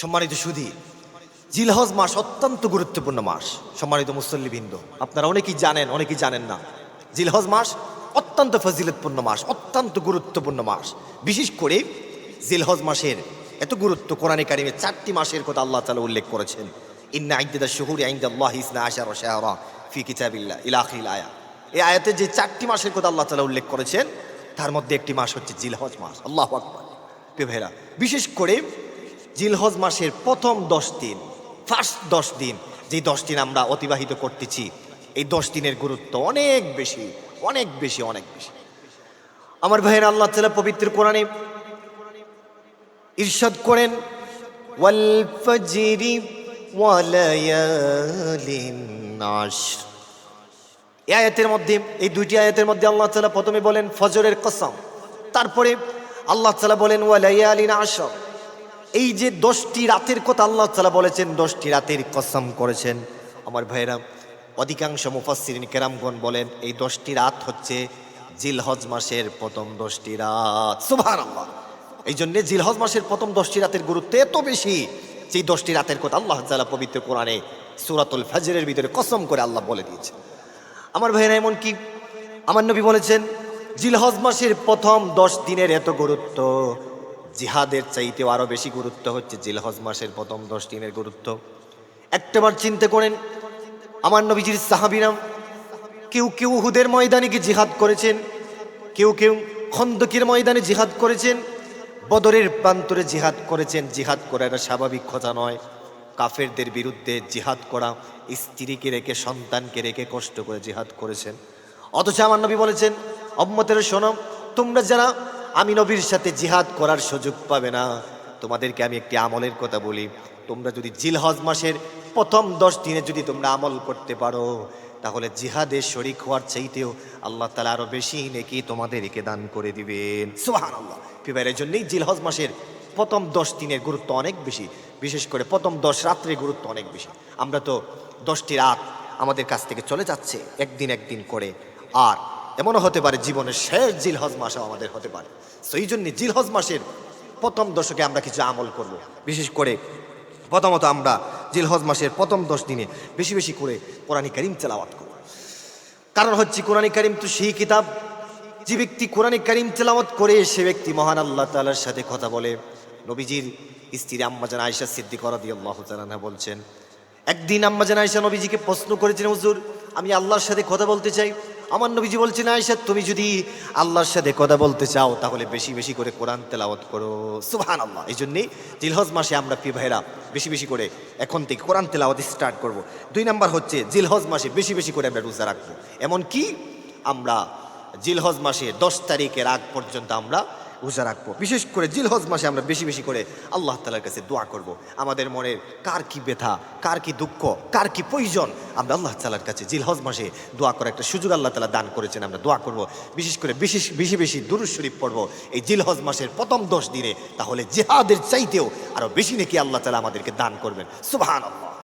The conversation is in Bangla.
সম্মানিত সুধী, জিলহজ মাস অত্যন্ত গুরুত্বপূর্ণ মাস, সম্মানিত মুসল্লিবৃন্দ। আপনারা অনেকেই জানেন অনেকেই জানেন না। জিলহজ মাস অত্যন্ত ফজিলতপূর্ণ মাস, অত্যন্ত গুরুত্বপূর্ণ মাস। বিশেষ করে জিলহজ মাসের এত গুরুত্ব কোরআনে কারিমে চারটি মাসের কথা আল্লাহ তালা উল্লেখ করেছেন। ইন্না আইদাদা শহুর আইন্দাল্লাহ ইসনা আশার শাহরা ফি কিতাবিল্লাহ ইলাখিল আয়া। এই আয়াতে যে চারটি মাসের কথা আল্লাহ তালা উল্লেখ করেছেন, তার মধ্যে একটি মাস হচ্ছে জিলহজ মাস। আল্লাহ আকবর। বিশেষ করে জিলহজ মাসের প্রথম দশ দিন ফার্স্ট দশ দিন যে দশ দিন আমরা অতিবাহিত করতেছি, এই দশ দিনের গুরুত্ব অনেক বেশি অনেক বেশি অনেক বেশি। আমার ভাইয়ের আল্লাহ তালা পবিত্র কোরআনে ইরশাদ করেন আয়াতের মধ্যে, এই দুইটি আয়াতের মধ্যে আল্লাহ তালা প্রথমে বলেন ফজরের কসম, তারপরে আল্লাহ তালা বলেন ওয়ালাইয়ালিন আশর। এই যে দশটি রাতের কথা আল্লাহ তালা বলেছেন, দশটি রাতের কসম করেছেন। আমার ভাইরা অধিকাংশ মুফাসসিরিন কেরামগণ বলেন, এই দশটি রাত হচ্ছে জিলহজ মাসের প্রথম দশটি রাত। সুভান আল্লাহ এই জন্যে জিলহজ মাসের প্রথম দশটি রাতের গুরুত্ব এত বেশি সেই দশটি রাতের কথা আল্লাহ তালা পবিত্র কোরআনে সুরাতুল ফাজরের ভিতরে কসম করে আল্লাহ বলে দিয়েছে আমার ভাইয়েরা, এমন কি? আমার নবী বলেছেন, জিলহজ মাসের প্রথম দশ দিনের এত গুরুত্ব। জিহাদের চাইতেও আরও বেশি গুরুত্ব হচ্ছে জিলহজ মাসের প্রথম দশ দিনের গুরুত্ব। একটাবার চিন্তা করেন, আমার নবীজির সাহাবিরাম কেউ কেউ হুদের ময়দানে গিয়ে জিহাদ করেছেন, কেউ কেউ খন্দকের ময়দানে জিহাদ করেছেন, বদরের প্রান্তরে জিহাদ করেছেন। জিহাদ করা এটা স্বাভাবিক কথা নয়। কাফেরদের বিরুদ্ধে জিহাদ করা স্ত্রীকে রেখে, সন্তানকে রেখে কষ্ট করে জিহাদ করেছেন। অথচ আমার নবী বলেছেন অম্মতের শোনো তোমরা যারা আমি নবীর সাথে জিহাদ করার সুযোগ পাবে না। তোমাদেরকে আমি একটি আমলের কথা বলি। তোমরা যদি জিলহজ মাসের প্রথম দশ দিনে যদি তোমরা আমল করতে পারো, তাহলে জিহাদের শরিক হওয়ার চাইতেও আল্লাহ তালা আরও বেশি নেকি তোমাদেরকে দান করে দিবেন। সুহান আল্লাহ ফিবারের জন্যই জিলহজ মাসের প্রথম দশ দিনের গুরুত্ব অনেক বেশি। বিশেষ করে প্রথম দশ রাত্রের গুরুত্ব অনেক বেশি। আমরা তো দশটি রাত আমাদের কাছ থেকে চলে যাচ্ছে, একদিন একদিন করে। আর এমনও হতে পারে জীবনের শেষ জিলহজ মাসও আমাদের হতে পারে। সেই জন্য জিলহজ মাসের প্রথম দশকে আমরা কিছু আমল করব। বিশেষ করে প্রথমত আমরা জিলহজ মাসের প্রথম দশ দিনে বেশি বেশি করে কোরআনী করিম তেলাওয়াত করব। কারণ হচ্ছে কোরআনী করিম তো সেই কিতাব। যে ব্যক্তি কোরআনী করিম তেলাওয়াত করে, সে ব্যক্তি মহান আল্লাহ তাআলার সাথে কথা বলে। নবীজির স্ত্রী আম্মাজান আয়েশা সিদ্দিক আল্লাহ বলছেন, একদিন আম্মাজান আয়েশা নবীজিকে প্রশ্ন করেছেন, হুজুর, আমি আল্লাহর সাথে কথা বলতে চাই। আমার নবীজি বলছেন আয়সা তুমি যদি আল্লাহর সাথে কথা বলতে চাও, তাহলে বেশি বেশি করে কোরআন তেলাওয়াত করো। সুহান আল্লাহ এই জন্যেই জিলহজ মাসে আমরা প্রিয় ভাইরা বেশি বেশি করে এখন থেকে কোরআন তেলাওয়াত স্টার্ট করব। দুই নাম্বার হচ্ছে, জিলহজ মাসে বেশি বেশি করে আমরা রোজা রাখব। এমনকি আমরা জিলহজ মাসে দশ তারিখের আগ পর্যন্ত আমরা রোজা রাখব বিশেষ করে জিলহজ মাসে আমরা বেশি বেশি করে আল্লাহ তালার কাছে দোয়া করব। আমাদের মনের কার কি ব্যথা, কার কি দুঃখ, কার কি প্রয়োজন, আমরা আল্লাহ তালার কাছে জিলহজ মাসে দোয়া করার একটা সুযোগ আল্লাহ তালা দান করেছেন, আমরা দোয়া করব। বিশেষ করে বিশেষ, বেশি বেশি দুরুজ শরীফ পড়ব এই জিলহজ মাসের প্রথম দশ দিনে, তাহলে জেহাদের চাইতেও আরও বেশি নাকি আল্লাহ তালা আমাদেরকে দান করবেন সুবাহান আল্লাহ